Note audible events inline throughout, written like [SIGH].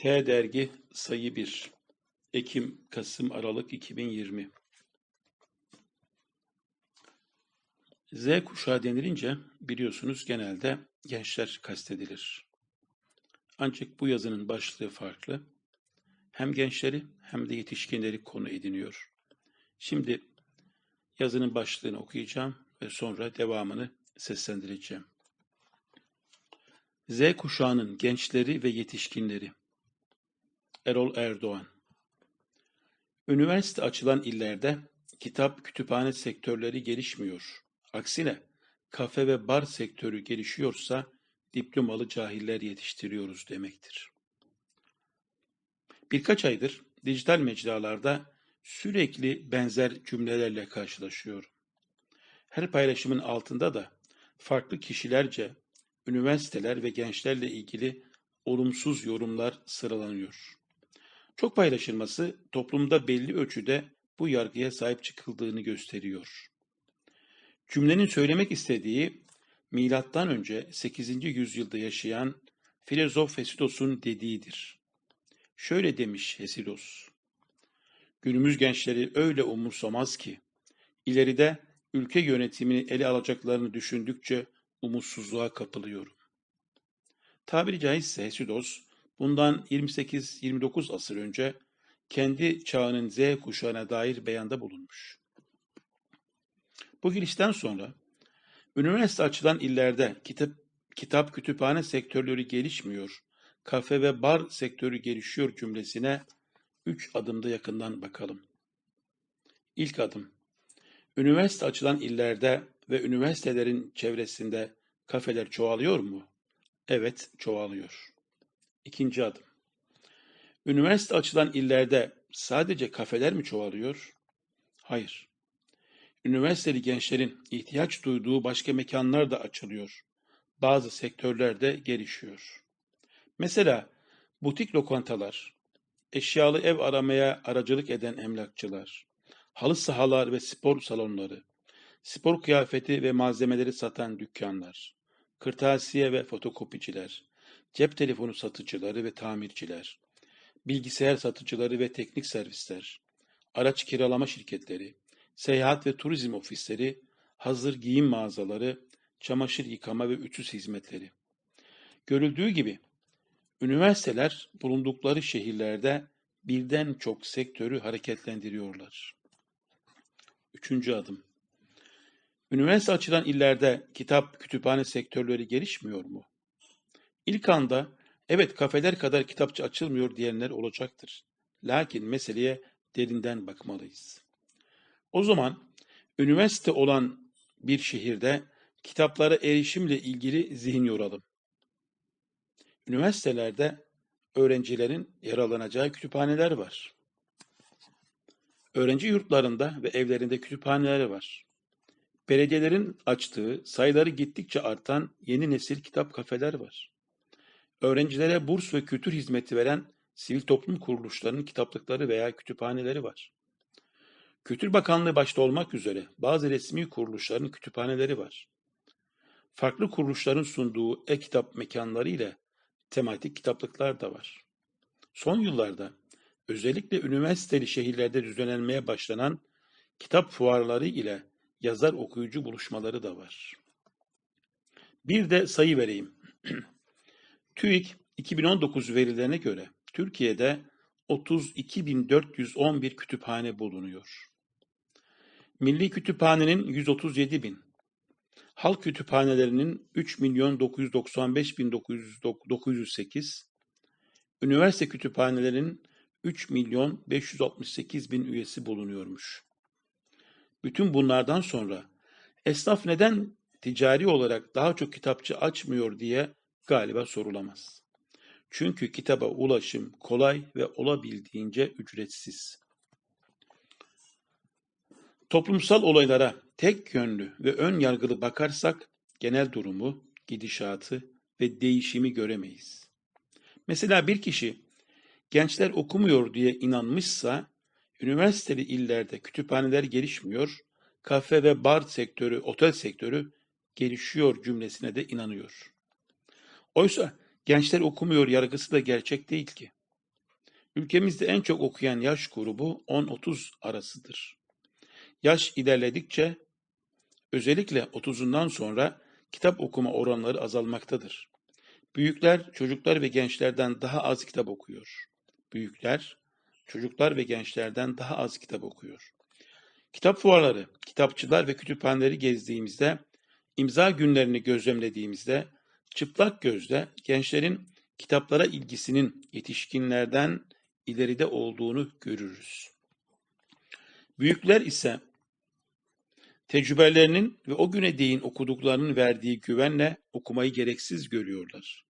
T Dergi Sayı 1 Ekim, Kasım, Aralık 2020 Z kuşağı denilince biliyorsunuz genelde gençler kastedilir. Ancak bu yazının başlığı farklı. Hem gençleri hem de yetişkinleri konu ediniyor. Şimdi yazının başlığını okuyacağım ve sonra devamını seslendireceğim. Z kuşağının gençleri ve yetişkinleri Erol Erdoğan Üniversite açılan illerde kitap kütüphane sektörleri gelişmiyor. Aksine kafe ve bar sektörü gelişiyorsa diplomalı cahiller yetiştiriyoruz demektir. Birkaç aydır dijital mecralarda sürekli benzer cümlelerle karşılaşıyorum. Her paylaşımın altında da farklı kişilerce üniversiteler ve gençlerle ilgili olumsuz yorumlar sıralanıyor. Çok paylaşılması toplumda belli ölçüde bu yargıya sahip çıkıldığını gösteriyor. Cümlenin söylemek istediği milattan önce 8. yüzyılda yaşayan filozof Hesidos'un dediğidir. Şöyle demiş Hesidos. Günümüz gençleri öyle umursamaz ki ileride ülke yönetimini ele alacaklarını düşündükçe umutsuzluğa kapılıyorum. Tabiri caizse Hesidos bundan 28-29 asır önce kendi çağının Z kuşağına dair beyanda bulunmuş. Bu girişten sonra üniversite açılan illerde kitap, kitap kütüphane sektörleri gelişmiyor, kafe ve bar sektörü gelişiyor cümlesine üç adımda yakından bakalım. İlk adım, üniversite açılan illerde ve üniversitelerin çevresinde kafeler çoğalıyor mu? Evet, çoğalıyor. İkinci adım. Üniversite açılan illerde sadece kafeler mi çoğalıyor? Hayır. Üniversiteli gençlerin ihtiyaç duyduğu başka mekanlar da açılıyor. Bazı sektörlerde gelişiyor. Mesela butik lokantalar, eşyalı ev aramaya aracılık eden emlakçılar, halı sahalar ve spor salonları, spor kıyafeti ve malzemeleri satan dükkanlar, kırtasiye ve fotokopiciler, cep telefonu satıcıları ve tamirciler, bilgisayar satıcıları ve teknik servisler, araç kiralama şirketleri, seyahat ve turizm ofisleri, hazır giyim mağazaları, çamaşır yıkama ve ütü hizmetleri. Görüldüğü gibi üniversiteler bulundukları şehirlerde birden çok sektörü hareketlendiriyorlar. Üçüncü adım. Üniversite açılan illerde kitap, kütüphane sektörleri gelişmiyor mu? İlk anda evet kafeler kadar kitapçı açılmıyor diyenler olacaktır. Lakin meseleye derinden bakmalıyız. O zaman üniversite olan bir şehirde kitaplara erişimle ilgili zihin yoralım. Üniversitelerde öğrencilerin yaralanacağı kütüphaneler var. Öğrenci yurtlarında ve evlerinde kütüphaneler var. Belediyelerin açtığı, sayıları gittikçe artan yeni nesil kitap kafeler var. Öğrencilere burs ve kültür hizmeti veren sivil toplum kuruluşlarının kitaplıkları veya kütüphaneleri var. Kültür Bakanlığı başta olmak üzere bazı resmi kuruluşların kütüphaneleri var. Farklı kuruluşların sunduğu e-kitap mekanları ile tematik kitaplıklar da var. Son yıllarda özellikle üniversiteli şehirlerde düzenlenmeye başlanan kitap fuarları ile yazar okuyucu buluşmaları da var. Bir de sayı vereyim. [CLEARS THROAT] TÜİK 2019 verilerine göre Türkiye'de 32.411 kütüphane bulunuyor. Milli Kütüphane'nin 137 bin, halk kütüphanelerinin 3 milyon 995 bin 908, üniversite kütüphanelerinin 3 milyon 568 bin üyesi bulunuyormuş. Bütün bunlardan sonra esnaf neden ticari olarak daha çok kitapçı açmıyor diye galiba sorulamaz. Çünkü kitaba ulaşım kolay ve olabildiğince ücretsiz. Toplumsal olaylara tek yönlü ve ön yargılı bakarsak genel durumu, gidişatı ve değişimi göremeyiz. Mesela bir kişi gençler okumuyor diye inanmışsa üniversiteli illerde kütüphaneler gelişmiyor, kafe ve bar sektörü, otel sektörü gelişiyor cümlesine de inanıyor. Oysa gençler okumuyor yargısı da gerçek değil ki. Ülkemizde en çok okuyan yaş grubu 10-30 arasıdır. Yaş ilerledikçe özellikle 30'undan sonra kitap okuma oranları azalmaktadır. Büyükler çocuklar ve gençlerden daha az kitap okuyor. Büyükler çocuklar ve gençlerden daha az kitap okuyor. Kitap fuarları, kitapçılar ve kütüphaneleri gezdiğimizde, imza günlerini gözlemlediğimizde çıplak gözle gençlerin kitaplara ilgisinin yetişkinlerden ileride olduğunu görürüz. Büyükler ise tecrübelerinin ve o güne değin okuduklarının verdiği güvenle okumayı gereksiz görüyorlar.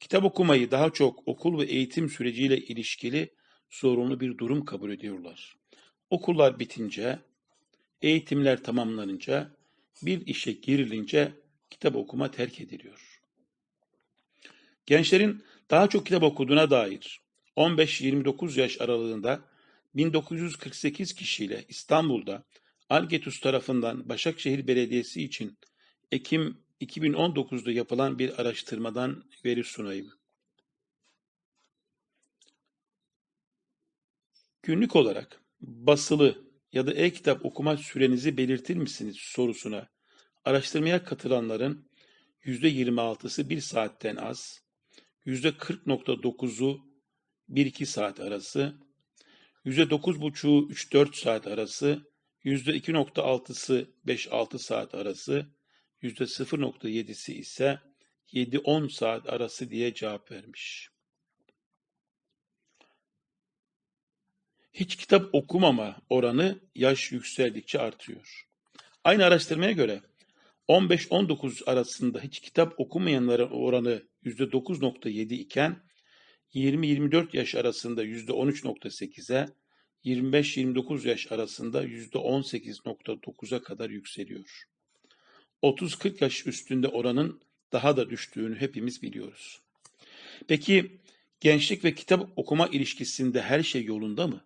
Kitap okumayı daha çok okul ve eğitim süreciyle ilişkili zorunlu bir durum kabul ediyorlar. Okullar bitince, eğitimler tamamlanınca, bir işe girilince kitap okuma terk ediliyor. Gençlerin daha çok kitap okuduğuna dair 15-29 yaş aralığında 1948 kişiyle İstanbul'da Argetus tarafından Başakşehir Belediyesi için Ekim 2019'da yapılan bir araştırmadan veri sunayım. Günlük olarak basılı ya da e-kitap okuma sürenizi belirtir misiniz sorusuna araştırmaya katılanların %26'sı bir saatten az, %40.9'u 1-2 saat arası, %9.5'u 3-4 saat arası, %2.6'sı 5-6 saat arası, %0.7'si ise 7-10 saat arası diye cevap vermiş. Hiç kitap okumama oranı yaş yükseldikçe artıyor. Aynı araştırmaya göre 15-19 arasında hiç kitap okumayanların oranı %9.7 iken 20-24 yaş arasında %13.8'e, 25-29 yaş arasında %18.9'a kadar yükseliyor. 30-40 yaş üstünde oranın daha da düştüğünü hepimiz biliyoruz. Peki gençlik ve kitap okuma ilişkisinde her şey yolunda mı?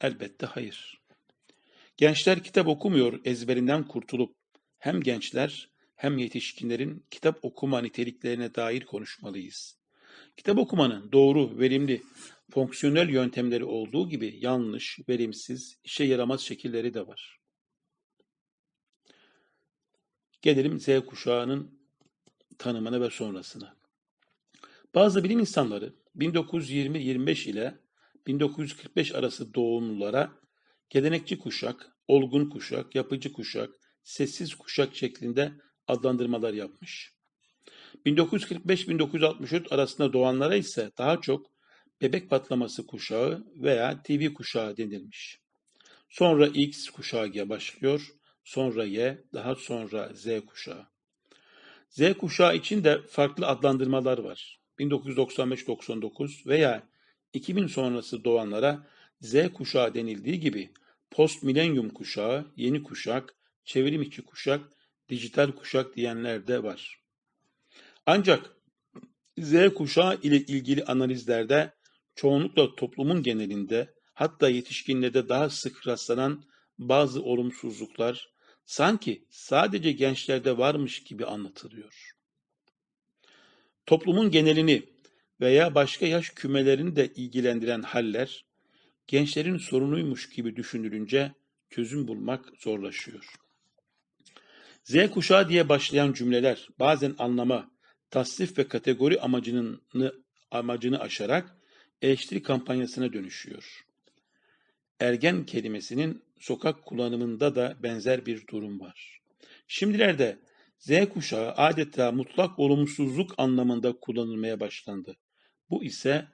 Elbette hayır. Gençler kitap okumuyor ezberinden kurtulup hem gençler hem yetişkinlerin kitap okuma niteliklerine dair konuşmalıyız. Kitap okumanın doğru, verimli, fonksiyonel yöntemleri olduğu gibi yanlış, verimsiz, işe yaramaz şekilleri de var. Gelelim Z kuşağının tanımına ve sonrasına. Bazı bilim insanları 1920-25 ile 1945 arası doğumlulara gelenekçi kuşak, olgun kuşak, yapıcı kuşak, sessiz kuşak şeklinde adlandırmalar yapmış. 1945-1964 arasında doğanlara ise daha çok bebek patlaması kuşağı veya TV kuşağı denilmiş. Sonra X kuşağı başlıyor, sonra Y, daha sonra Z kuşağı. Z kuşağı için de farklı adlandırmalar var. 1995-99 veya 2000 sonrası doğanlara Z kuşağı denildiği gibi post milenyum kuşağı, yeni kuşak, çevrim içi kuşak, dijital kuşak diyenler de var. Ancak Z kuşağı ile ilgili analizlerde çoğunlukla toplumun genelinde hatta yetişkinlerde daha sık rastlanan bazı olumsuzluklar sanki sadece gençlerde varmış gibi anlatılıyor. Toplumun genelini veya başka yaş kümelerini de ilgilendiren haller gençlerin sorunuymuş gibi düşünülünce çözüm bulmak zorlaşıyor. Z kuşağı diye başlayan cümleler bazen anlama, tasnif ve kategori amacını, amacını aşarak eleştiri kampanyasına dönüşüyor. Ergen kelimesinin sokak kullanımında da benzer bir durum var. Şimdilerde Z kuşağı adeta mutlak olumsuzluk anlamında kullanılmaya başlandı. Bu ise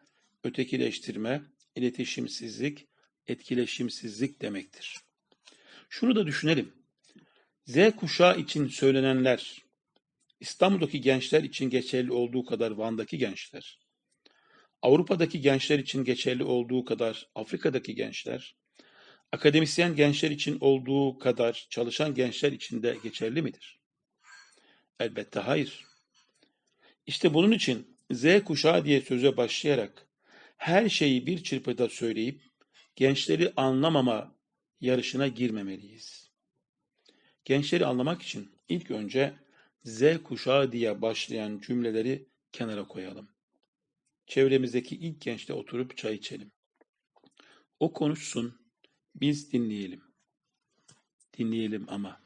ötekileştirme, iletişimsizlik, etkileşimsizlik demektir. Şunu da düşünelim. Z kuşağı için söylenenler, İstanbul'daki gençler için geçerli olduğu kadar Van'daki gençler, Avrupa'daki gençler için geçerli olduğu kadar Afrika'daki gençler, akademisyen gençler için olduğu kadar çalışan gençler için de geçerli midir? Elbette hayır. İşte bunun için Z kuşağı diye söze başlayarak her şeyi bir çırpıda söyleyip gençleri anlamama yarışına girmemeliyiz. Gençleri anlamak için ilk önce Z kuşağı diye başlayan cümleleri kenara koyalım. Çevremizdeki ilk gençle oturup çay içelim. O konuşsun, biz dinleyelim. Dinleyelim ama.